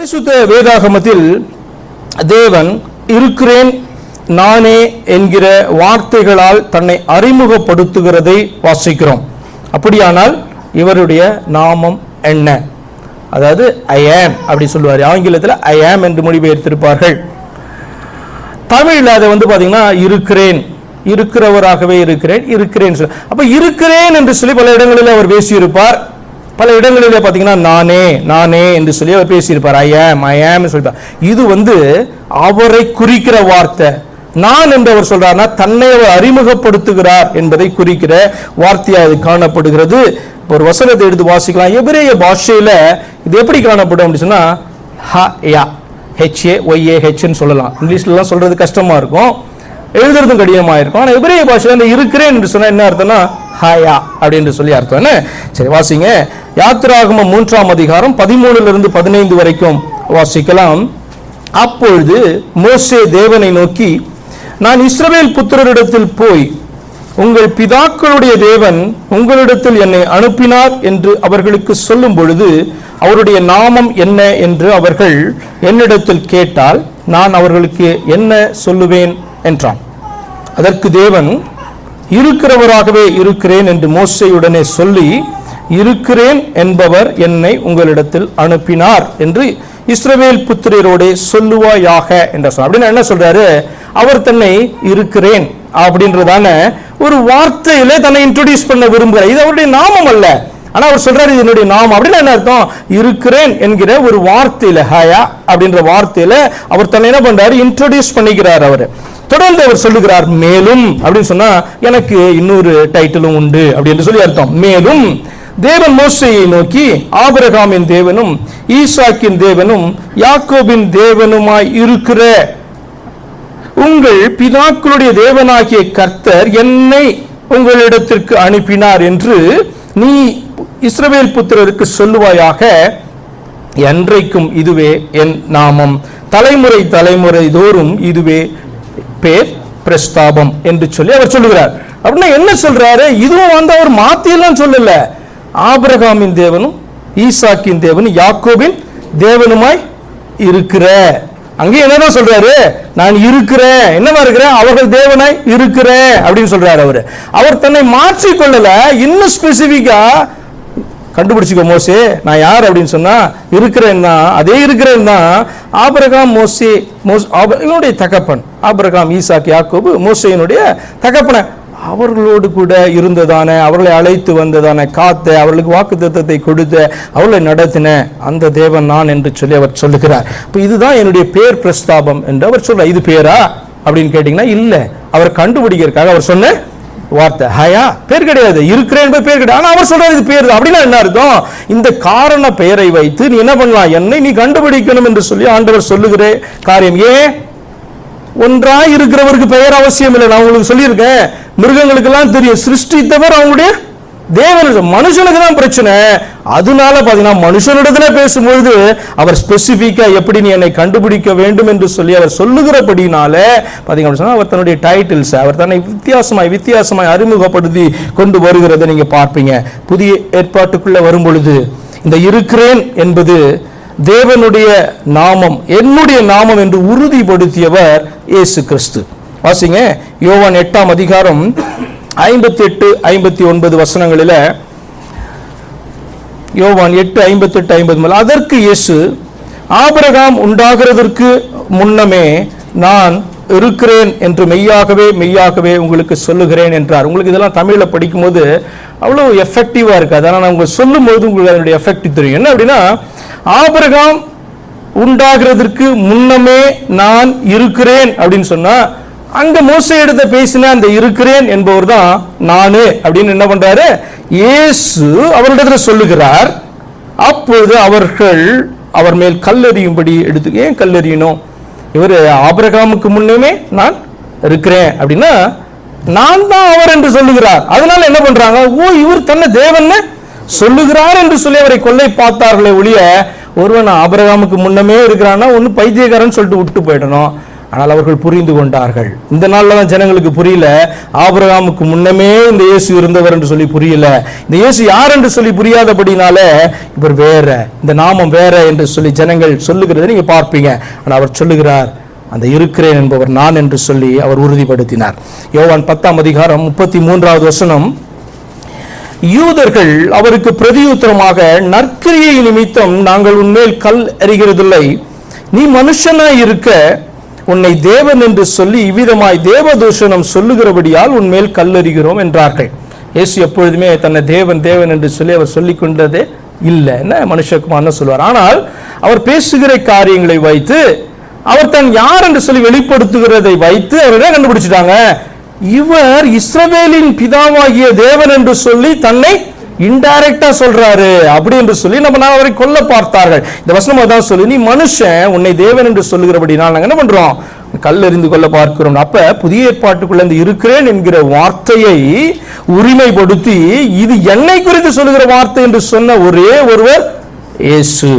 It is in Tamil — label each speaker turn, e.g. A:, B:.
A: பரிசுத்த வேதாகமத்தில் தேவன் இருக்கிறேன் நானே என்கிற வார்த்தைகளால் தன்னை அறிமுகப்படுத்துகிறதை வாசிக்கிறோம். அப்படியானால் இவருடைய நாமம் என்ன? அதாவது ஐ ஆம் அப்படி சொல்லுவார். ஆங்கிலத்தில் ஐ ஆம் என்று மொழிபெயர்த்திருப்பார்கள். தமிழில் அதை வந்து பார்த்தீங்கன்னா இருக்கிறேன் இருக்கிறவராகவே இருக்கிறேன் இருக்கிறேன் சொல்லி. அப்போ இருக்கிறேன் என்று சொல்லி பல இடங்களில் அவர் பேசியிருப்பார். பல இடங்களில் பார்த்தீங்கன்னா நானே நானே என்று சொல்லி அவர் பேசியிருப்பார். ஐ ஆம் ஐ ஆம் சொல்லிப்பார் இது வந்து அவரை குறிக்கிற வார்த்தை. நான் என்று அவர் சொல்றாருன்னா தன்னை அவர் அறிமுகப்படுத்துகிறார் என்பதை குறிக்கிற வார்த்தையாக அது காணப்படுகிறது. ஒரு வசனத்தை எடுத்து வாசிக்கலாம். எபிரேய பாஷையில் இது எப்படி காணப்படும் அப்படின்னு சொன்னால் ஹ யா ஹெச்ஏ ஒய்ஏ ஹெச்னு சொல்லலாம். இங்கிலீஷ்லலாம் சொல்றது கஷ்டமாக இருக்கும். எழுதுறதும் கடினமாக இருக்கும் ஆனால் எபிரேய பாஷையில் இருக்கிறேன் என்று சொன்னால் என்ன அர்த்தம்னா ஹாயா அப்படின்னு சொல்லி அர்த்தம். என்ன? சரி வாசிங்க. யாத்திராகம மூன்றாம் அதிகாரம் பதிமூணுலிருந்து பதினைந்து வரைக்கும் வாசிக்கலாம். அப்பொழுது மோசே தேவனை நோக்கி நான் இஸ்ரவேல் புத்திரரிடத்தில் போய் உங்கள் பிதாக்களுடைய தேவன் உங்களிடத்தில் என்னை அனுப்பினார் என்று அவர்களுக்கு சொல்லும் பொழுது அவருடைய நாமம் என்ன? என்று அவர்கள் என்னிடத்தில் கேட்டால் நான் அவர்களுக்கு என்ன சொல்லுவேன்? என்றான். அதற்கு தேவன் இருக்கிறவராகவே இருக்கிறேன் என்று மோசையுடனே சொல்லி இருக்கிறேன் என்பவர் என்னை உங்களிடத்தில் அனுப்பினார் என்று இஸ்ரவேல் புத்திரரோடே சொல்லுவாயாக என்ற சொல். அப்படின்னு என்ன சொல்றாரு? அவர் தன்னை இருக்கிறேன் அப்படின்றதான ஒரு வார்த்தையில தன்னை இன்ட்ரோடியூஸ் பண்ண விரும்புகிறார். இது அவருடைய நாமம் அல்ல. ஆனா அவர் சொல்றாரு இது என்னுடைய நாமம். அப்படின்னு என்ன அர்த்தம்? இருக்கிறேன் என்கிற ஒரு வார்த்தையில ஹயா அப்படின்ற வார்த்தையில அவர் தன்னை என்ன பண்றாரு? இன்ட்ரோடியூஸ் பண்ணிக்கிறார் அவர். தொடர்ந்து அவர் சொல்லுகிறார் மேலும் அப்படின்னு சொன்னா எனக்கு இன்னொரு டைட்டிலும் உண்டு அப்படின்னு சொல்லி அர்த்தம். மேலும் தேவன் மோசையை நோக்கி ஆபிரகாமின் தேவனும் ஈசாக்கின் தேவனும் யாக்கோபின் தேவனுமாய் இருக்கிற உங்கள் பிதாக்களுடைய தேவனாகிய கர்த்தர் என்னை உங்களிடத்திற்கு அனுப்பினார் என்று நீ இஸ்ரவேல் புத்திரருக்கு சொல்லுவாயாக என்றைக்கும் இதுவே என் நாமம். தலைமுறை தலைமுறை தோறும் இதுவே பேர் பிரஸ்தாபம் என்று சொல்லி அவர் சொல்லுகிறார். அப்படின்னா என்ன சொல்றாரு? இதுவும் வந்து அவர் மாத்தியெல்லாம் சொல்லல. ஆபிரகாமின் தேவனும் ஈசாக்கின் தேவனும் யாக்கோபின் தேவனுமாய் இருக்கிற அங்கே என்னதான் சொல்றாரு? நான் இருக்கிறேன். என்னவா இருக்கிறேன்? அவர்கள் தேவனாய் இருக்கிறேன் அப்படின்னு சொல்றாரு அவரு. அவர் தன்னை மாற்றிக்கொள்ளல. இன்னும் ஸ்பெசிபிக்கா கண்டுபிடிச்சிக்கோ மோசே நான் யார் அப்படின்னு சொன்னா இருக்கிறேன் தான் அதே இருக்கிறேன் தான் ஆபிரகாம் மோசே மோஸ் ஆப- இவனுடைய தகப்பன் ஆபிரகாம் ஈசாக் யாக்கோபு மோசையினுடைய தகப்பனை. அவர்களோடு கூட இருந்ததான அவர்களை அழைத்து வந்ததான காத்த அவர்களுக்கு வாக்கு கொடுத்த அவர்களை நடத்தின அந்த தேவன் நான் என்று சொல்லி அவர் சொல்லுகிறார். இப்போ இதுதான் என்னுடைய பேர் பிரஸ்தாபம் என்று அவர் சொல்றார். இது பேரா? அப்படின்னு கேட்டிங்கன்னா இல்லை. அவர் கண்டுபிடிக்கிறதுக்காக அவர் சொன்ன வார்த்தை. ஹயா? பேர் கிடையாது. இருக்கிறேன் பேர் கிடையாது. ஆனால் அவர் சொல்றாரு இது பேர் தான். அப்படின்னா என்ன அர்த்தம்? இந்த காரண பெயரை வைத்து நீ என்ன பண்ணலாம்? என்னை நீ கண்டுபிடிக்கணும் என்று சொல்லி ஆண்டவர் சொல்லுகிற காரியம். ஏன்? ஒன்றாய் இருக்கிறவருக்கு பெயர் அவசியம் இல்லை நான் உங்களுக்கு சொல்லியிருக்கேன். மிருகங்களுக்கெல்லாம் தெரியும். சிருஷ்டித்தவர் அவங்களுடைய தேவனுக்கு மனுஷனுக்கு தான் பிரச்சனை. அதனால பார்த்தீங்கன்னா மனுஷனிடத்துல பேசும்பொழுது அவர் ஸ்பெசிஃபிக்கா எப்படி நீ என்னை கண்டுபிடிக்க வேண்டும் என்று சொல்லி அவர் சொல்லுகிறபடினால பார்த்தீங்க அவர் தன்னுடைய டைட்டில்ஸ் அவர் தன்னை வித்தியாசமாய் வித்தியாசமாய் அறிமுகப்படுத்தி கொண்டு வருகிறதை நீங்க பார்ப்பீங்க. புதிய ஏற்பாட்டுக்குள்ள வரும் பொழுது இந்த இருக்கிறேன் என்பது தேவனுடைய நாமம் என்னுடைய நாமம் என்று உறுதிப்படுத்தியவர் இயேசு கிறிஸ்து. வாசிங்க யோவான் எட்டாம் அதிகாரம் ஐம்பத்தி எட்டு ஐம்பத்தி ஒன்பது வசனங்களில யோவான் எட்டு ஐம்பத்தெட்டு ஐம்பது மேல் அதற்கு இயேசு ஆபரகாம் உண்டாகிறதற்கு முன்னமே நான் இருக்கிறேன் என்று மெய்யாகவே மெய்யாகவே உங்களுக்கு சொல்லுகிறேன் என்றார். உங்களுக்கு இதெல்லாம் தமிழில் படிக்கும்போது அவ்வளோ எஃபெக்டிவாக இருக்காது ஆனால் நான் உங்களுக்கு சொல்லும்போது உங்களுக்கு அதனுடைய எஃபெக்ட் தெரியும். என்ன அப்படின்னா ஆபிரகாம் உண்டாகிறதற்கு முன்னமே நான் இருக்கிறேன் அப்படின்னு சொன்னா அங்க மோசை எடுத்த பேசின அந்த இருக்கிறேன் என்பவர் தான் நானு அப்படின்னு என்ன பண்றாரு? இயேசு அவரிடத்துல சொல்லுகிறார் அப்பொழுது அவர்கள் அவர் மேல் கல்லறியும்படி எடுத்து ஏன் கல்லறியணும்? இவர் ஆபிரகாமுக்கு முன்னமே நான் இருக்கிறேன். அப்படின்னா நான் தான் அவர் என்று சொல்லுகிறார். அதனால என்ன பண்றாங்க? ஓ இவர் தன்னை தேவன்னு சொல்லுகிறார் என்று சொல்லி அவரை கொல்லை பார்த்தார்களே ஒழிய ஒருவன் ஆபரகாமுக்கு முன்னமே இருக்கிறான்னா ஒன்று பைத்தியக்காரன் சொல்லிட்டு விட்டு போயிடணும். ஆனால் அவர்கள் புரிந்து கொண்டார்கள். இந்த நாளில் தான் ஜனங்களுக்கு புரியல ஆபிரகாமுக்கு முன்னமே இந்த இயேசு இருந்தவர் என்று சொல்லி புரியல. இந்த இயேசு யார் என்று சொல்லி புரியாதபடினால இவர் வேற இந்த நாமம் வேற என்று சொல்லி ஜனங்கள் சொல்லுகிறதை நீங்கள் பார்ப்பீங்க. ஆனால் அவர் சொல்லுகிறார் அந்த இருக்கிறேன் என்பவர் நான் என்று சொல்லி அவர் உறுதிப்படுத்தினார். யோவான் பத்தாம் அதிகாரம் முப்பத்தி மூன்றாவது வசனம். யூதர்கள் அவருக்கு பிரதியுத்தரமாக நற்கிரியை நிமித்தம் நாங்கள் உன்மேல் கல் அறிகிறதில்லை நீ மனுஷனாய் இருக்க உன்னை தேவன் என்று சொல்லி இவ்விதமாய் தேவதூஷணம் சொல்லுகிறபடியால் உன்மேல் கல்லெறிகிறோம் என்றார்கள். இயேசு எப்பொழுதுமே தன்னை தேவன் தேவன் என்று சொல்லி அவர் சொல்லி கொண்டதே இல்லை என்ன மனுஷகுமார்னு சொல்வார். ஆனால் அவர் பேசுகிற காரியங்களை வைத்து அவர் தன் யார் என்று சொல்லி வெளிப்படுத்துகிறதை வைத்து அவர் என்ன கண்டுபிடிச்சிட்டாங்க. இவர் இஸ்ரவேலின் பிதாவாகிய தேவன் என்று சொல்லி தன்னை இன்டைரக்டா சொல்றாரு. அப்படி என்று சொல்லி நம்ம நான் அவரை கொல்ல பார்த்தார்கள். இந்த வசனம் அதான் சொல்லி நீ மனுஷன் உன்னை தேவன் என்று சொல்லுகிறபடினால் நாங்கள் என்ன பண்றோம்? கல் எறிந்து கொள்ள பார்க்கிறோம். அப்ப புதிய ஏற்பாட்டுக்குள்ள இந்த இருக்கிறேன் என்கிற வார்த்தையை உரிமைப்படுத்தி இது என்னை குறித்து சொல்லுகிற வார்த்தை என்று சொன்ன ஒரே ஒருவர் இயேசு.